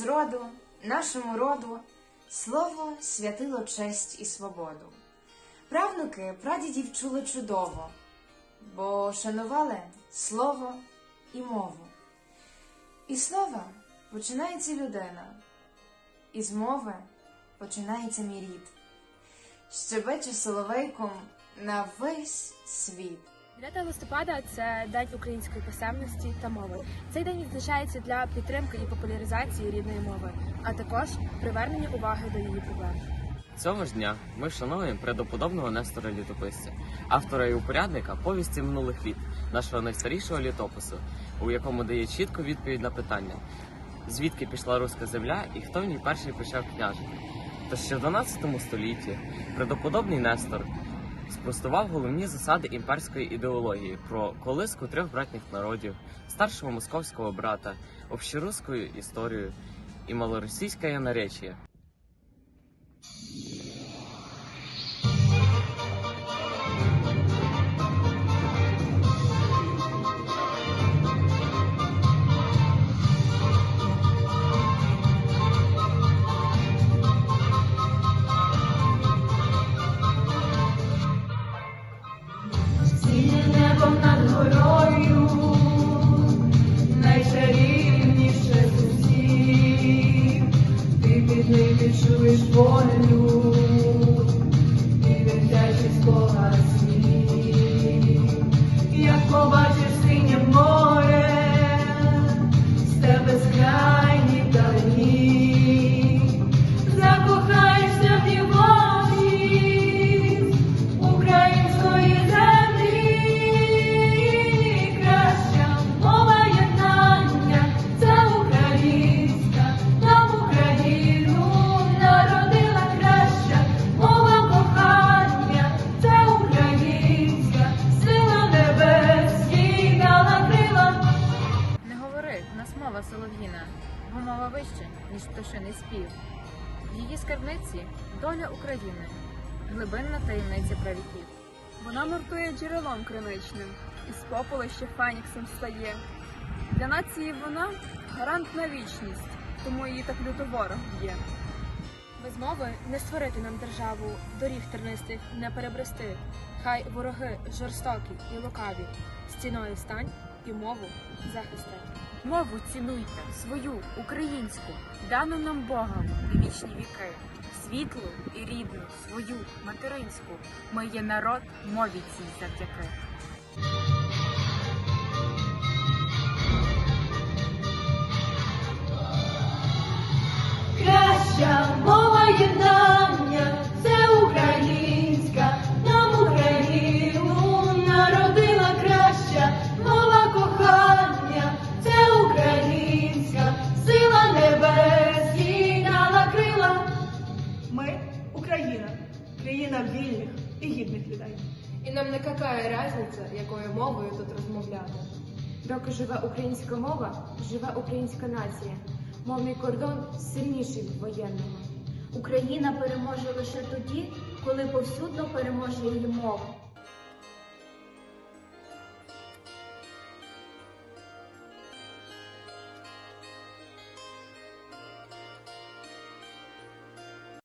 роду, нашому роду, слово святило честь і свободу. Правнуки прадідів чули чудово, бо шанували слово і мову. І слова починається людина, і з мови починається мій рід. Щебече соловейком на весь світ. 9 листопада це День української писемності та мови. Цей день відзначається для підтримки і популяризації рідної мови, а також привернення уваги до її проблем. Цього ж дня ми вшановуємо предоподобного Нестора Літописця, автора і упорядника повісті минулих літ, нашого найстарішого літопису, у якому дає чітку відповідь на питання, звідки пішла руська земля і хто в ній перший почав княжити. Тож ще в 12 столітті предоподобний Нестор спростував головні засади імперської ідеології про колиску трьох братніх народів, старшого московського брата, общеруську історію і малоросійське наречіє. Над горою, найчарівніше з ти під ним відчуєш волю, і вертячись кола нас мова солов'їна, бо мова вище, ніж пташиний спів. В її скарбниці доля України, глибинна таємниця правіків. Вона мортує джерелом криничним, із попелища феніксом стає. Для нації вона гарант на вічність, тому її так люто ворог б'є. Без мови не створити нам державу, доріг тернистих не перебрести. Хай вороги жорстокі і лукаві, стіною стань і мову захисти. Мову цінуйте, свою українську, дану нам Богом і вічні віки, світлу і рідну, свою материнську. Ми є народ мові цій завдяки. Україна, країна вільних і гідних людей. І нам не какая різниця, якою мовою тут розмовляти. Доки живе українська мова, живе українська нація. Мовний кордон сильніший від воєнного. Україна переможе лише тоді, коли повсюдно переможе її мова.